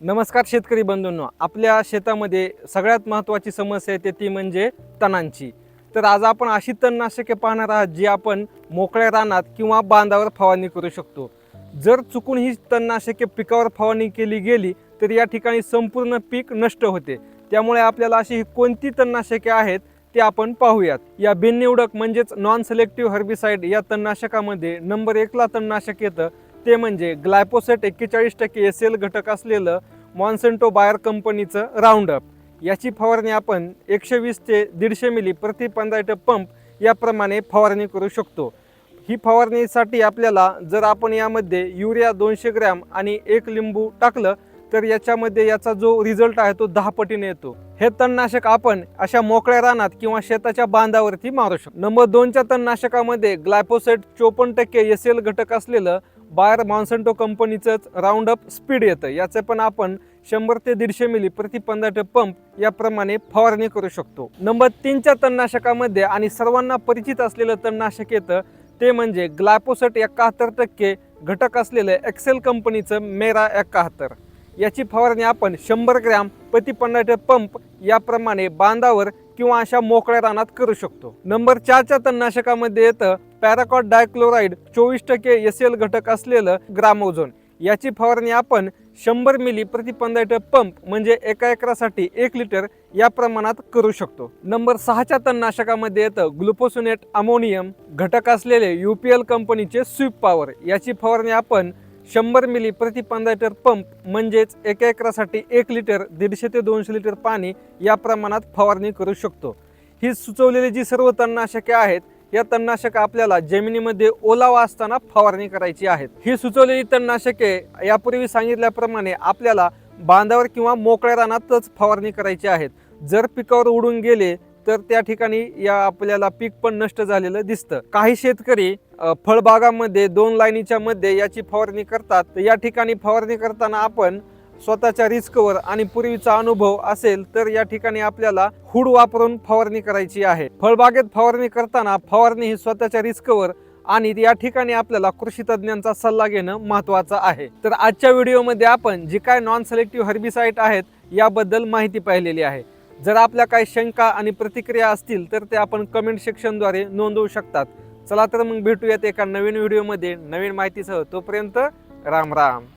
नमस्कार शेतकरी बंधूंनो. आपल्या शेतामध्ये सगळ्यात महत्त्वाची समस्या येते ती म्हणजे तणांची. तर आज आपण अशी तणनाशके पाहणार आहात जी आपण मोकळ्या रानात किंवा बांधावर फवारणी करू शकतो. जर चुकून ही तणनाशके पिकावर फवारणी केली गेली तर या ठिकाणी संपूर्ण पीक नष्ट होते. त्यामुळे आपल्याला अशी ही कोणती तणनाशके आहेत ते आपण पाहूयात. या बिननिवडक म्हणजेच नॉन सिलेक्टिव्ह हर्बिसाईड या तणनाशकामध्ये नंबर एकला तणनाशक येतं. ते म्हणजे ग्लायपोसेट एक्केचाळीस टक्के एस एल घटक असलेलं मॉन्सेंटो बायर कंपनीचं राऊंडअप याची फवारणी आपण एकशे वीस ते दीडशे मिली प्रति पंधरा पंप याप्रमाणे फवारणी करू शकतो. ही फवारणीसाठी आपल्याला जर आपण यामध्ये युरिया दोनशे ग्रॅम आणि एक लिंबू टाकलं तर याच्यामध्ये याचा जो रिझल्ट आहे तो दहा पटीने येतो. हे तणनाशक आपण अशा मोकळ्या रानात किंवा शेताच्या बांधावरती मारू शकतो. नंबर दोनच्या तणनाशकामध्ये ग्लायपोसेट चोपन्न टक्के एस एल घटक असलेलं बायर मॉन्सेंटो कंपनीचंच राऊंडअप स्पीड येतं. याचं पण आपण शंभर ते दीडशे मिली प्रति पंधरा पंप याप्रमाणे फवारणी करू शकतो. नंबर तीनच्या तणनाशकामध्ये आणि सर्वांना परिचित असलेलं तणनाशक येतं ते म्हणजे ग्लायपोसट एकाहत्तर टक्के घटक असलेलं एक्सेल कंपनीचं मेरा एकाहत्तर. याची फवारणी आपण शंभर ग्रॅम प्रति पन्नास पंप याप्रमाणे बांधावर किंवा अशा मोकळ्या रानात करू शकतो. नंबर चारच्या तणनाशकामध्ये येतं पॅराकॉट डायक्लोराईड चोवीस टक्के एस एल घटक असलेलं ग्रामोझोन. याची फवारणी आपण शंभर मिली प्रति पंधरा पंप म्हणजे एका एकरासाठी एक लिटर या प्रमाणात करू शकतो. नंबर सहाच्या तणनाशकामध्ये येतं ग्लुकोसोनेट अमोनियम घटक असलेले यू पी एल कंपनीचे स्वीप पॉवर. याची फवारणी आपण शंभर मिली प्रति पंधरा पंप म्हणजेच एका एकरासाठी एक लिटर दीडशे ते दोनशे लिटर पाणी या प्रमाणात फवारणी करू शकतो. ही सुचवलेली जी सर्व तणनाशके आहेत या तणनाशक आपल्याला जमिनीमध्ये ओलावा असताना फवारणी करायची आहेत. ही सुचवलेली तणनाशके यापूर्वी सांगितल्याप्रमाणे आपल्याला बांधावर किंवा मोकळ्या रानातच फवारणी करायची आहेत. जर पिकावर उडून गेले तर त्या ठिकाणी या आपल्याला पीक पण नष्ट झालेलं दिसतं. काही शेतकरी फळबागामध्ये दोन लाईनीच्या मध्ये याची फवारणी करतात. तर या ठिकाणी फवारणी करताना आपण स्वतःच्या रिस्कवर आणि पूर्वीचा अनुभव असेल तर या ठिकाणी आपल्याला हुड वापरून फवारणी करायची आहे. फळबागेत फवारणी करताना फवारणी ही स्वतःच्या रिस्कवर आणि या ठिकाणी आपल्याला कृषी तज्ज्ञांचा सल्ला घेणं महत्वाचं आहे. तर आजच्या व्हिडिओमध्ये आपण जी काय नॉन सिलेक्टिव्ह हर्बिसाईड आहेत याबद्दल माहिती पाहिलेली आहे. जर आपल्या काही शंका आणि प्रतिक्रिया असतील तर ते आपण कमेंट सेक्शनद्वारे नोंदवू शकतात. चला तर मग भेटूयात एका नवीन व्हिडिओमध्ये. नवीन माहितीसह तोपर्यंत राम राम.